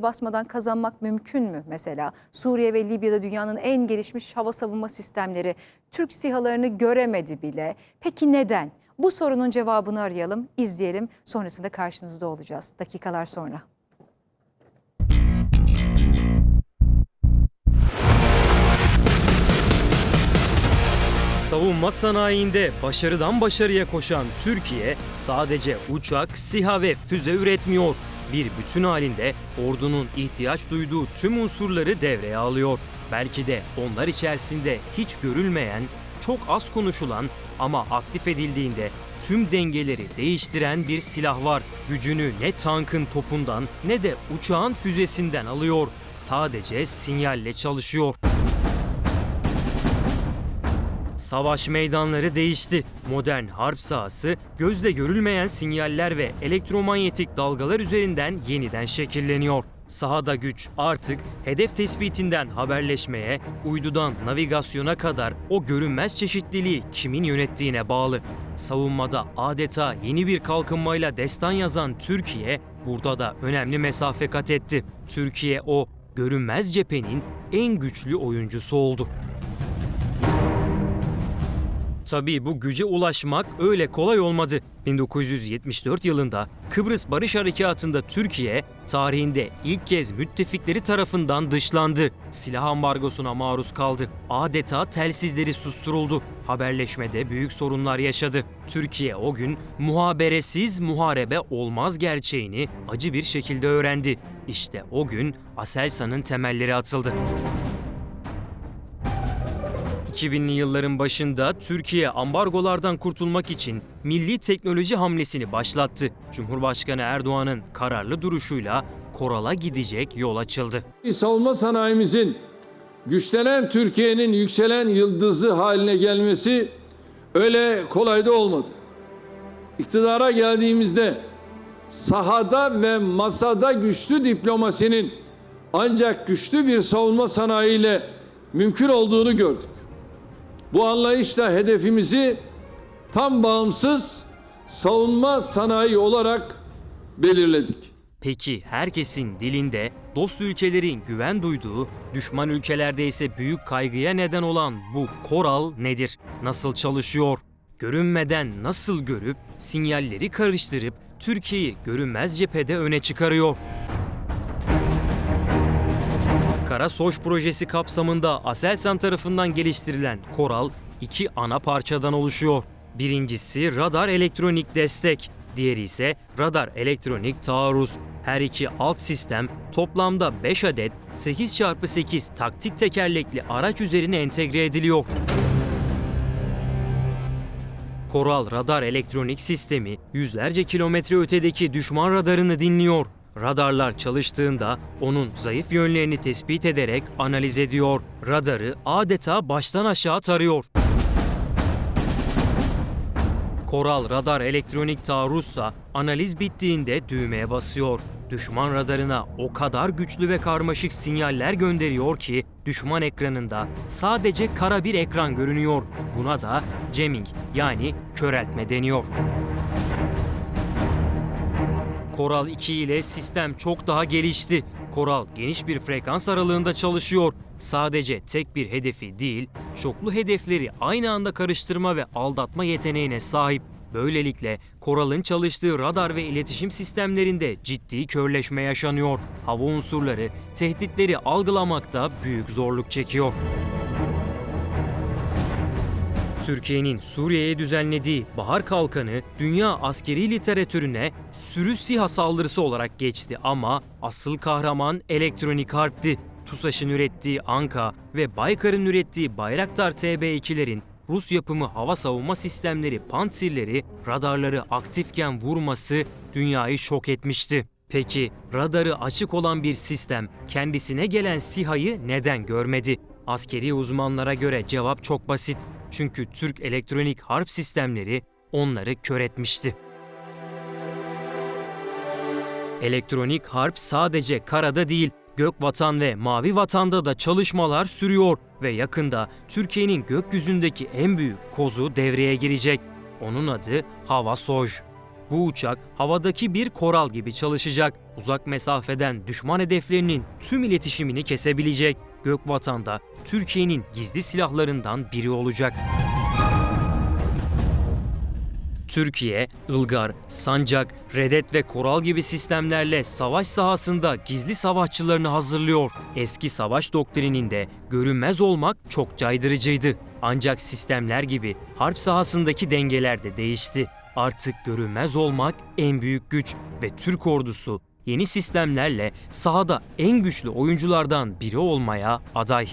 basmadan kazanmak mümkün mü mesela? Suriye ve Libya'da dünyanın en gelişmiş hava savunma sistemleri Türk SİHA'larını göremedi bile. Peki neden? Bu sorunun cevabını arayalım, izleyelim. Sonrasında karşınızda olacağız dakikalar sonra. Savunma sanayinde başarıdan başarıya koşan Türkiye sadece uçak, SİHA ve füze üretmiyor. Bir bütün halinde ordunun ihtiyaç duyduğu tüm unsurları devreye alıyor. Belki de onlar içerisinde hiç görülmeyen, çok az konuşulan ama aktif edildiğinde tüm dengeleri değiştiren bir silah var. Gücünü ne tankın topundan ne de uçağın füzesinden alıyor. Sadece sinyalle çalışıyor. Savaş meydanları değişti. Modern harp sahası gözle görülmeyen sinyaller ve elektromanyetik dalgalar üzerinden yeniden şekilleniyor. Sahada güç artık hedef tespitinden haberleşmeye, uydudan navigasyona kadar o görünmez çeşitliliği kimin yönettiğine bağlı. Savunmada adeta yeni bir kalkınmayla destan yazan Türkiye burada da önemli mesafe kat etti. Türkiye o görünmez cephenin en güçlü oyuncusu oldu. Tabii bu güce ulaşmak öyle kolay olmadı. 1974 yılında Kıbrıs Barış Harekatı'nda Türkiye tarihinde ilk kez müttefikleri tarafından dışlandı. Silah ambargosuna maruz kaldı. Adeta telsizleri susturuldu. Haberleşmede büyük sorunlar yaşadı. Türkiye o gün muhaberesiz muharebe olmaz gerçeğini acı bir şekilde öğrendi. İşte o gün Aselsan'ın temelleri atıldı. 2000'li yılların başında Türkiye ambargolardan kurtulmak için milli teknoloji hamlesini başlattı. Cumhurbaşkanı Erdoğan'ın kararlı duruşuyla Koral'a gidecek yol açıldı. Savunma sanayimizin güçlenen Türkiye'nin yükselen yıldızı haline gelmesi öyle kolay da olmadı. İktidara geldiğimizde sahada ve masada güçlü diplomasinin ancak güçlü bir savunma sanayiyle mümkün olduğunu gördük. Bu anlayışla hedefimizi tam bağımsız savunma sanayi olarak belirledik. Peki herkesin dilinde, dost ülkelerin güven duyduğu, düşman ülkelerde ise büyük kaygıya neden olan bu Koral nedir? Nasıl çalışıyor? Görünmeden nasıl görüp sinyalleri karıştırıp Türkiye'yi görünmez cephede öne çıkarıyor? Kara Soş projesi kapsamında Aselsan tarafından geliştirilen Koral iki ana parçadan oluşuyor. Birincisi radar elektronik destek, diğeri ise radar elektronik taarruz. Her iki alt sistem toplamda 5 adet 8x8 taktik tekerlekli araç üzerine entegre ediliyor. Koral radar elektronik sistemi yüzlerce kilometre ötedeki düşman radarını dinliyor. Radarlar çalıştığında onun zayıf yönlerini tespit ederek analiz ediyor. Radarı adeta baştan aşağı tarıyor. Koral radar elektronik taarruzsa analiz bittiğinde düğmeye basıyor. Düşman radarına o kadar güçlü ve karmaşık sinyaller gönderiyor ki düşman ekranında sadece kara bir ekran görünüyor. Buna da jamming yani köreltme deniyor. Koral 2 ile sistem çok daha gelişti. Koral geniş bir frekans aralığında çalışıyor. Sadece tek bir hedefi değil, çoklu hedefleri aynı anda karıştırma ve aldatma yeteneğine sahip. Böylelikle Koral'ın çalıştığı radar ve iletişim sistemlerinde ciddi körleşme yaşanıyor. Hava unsurları tehditleri algılamakta büyük zorluk çekiyor. Türkiye'nin Suriye'ye düzenlediği Bahar Kalkanı dünya askeri literatürüne sürü SİHA saldırısı olarak geçti ama asıl kahraman elektronik harpti. TUSAŞ'ın ürettiği Anka ve Baykar'ın ürettiği Bayraktar TB2'lerin Rus yapımı hava savunma sistemleri Pantsirleri radarları aktifken vurması dünyayı şok etmişti. Peki radarı açık olan bir sistem kendisine gelen SİHA'yı neden görmedi? Askeri uzmanlara göre cevap çok basit. Çünkü Türk elektronik harp sistemleri onları kör etmişti. Elektronik harp sadece karada değil, gök vatan ve mavi vatanda da çalışmalar sürüyor ve yakında Türkiye'nin gökyüzündeki en büyük kozu devreye girecek. Onun adı Hava Soj. Bu uçak havadaki bir koral gibi çalışacak. Uzak mesafeden düşman hedeflerinin tüm iletişimini kesebilecek. Gökvatan'da Türkiye'nin gizli silahlarından biri olacak. Türkiye, Ilgar, Sancak, Redet ve Koral gibi sistemlerle savaş sahasında gizli savaşçılarını hazırlıyor. Eski savaş doktrininde görünmez olmak çok caydırıcıydı. Ancak sistemler gibi harp sahasındaki dengeler de değişti. Artık görünmez olmak en büyük güç ve Türk ordusu yeni sistemlerle sahada en güçlü oyunculardan biri olmaya aday.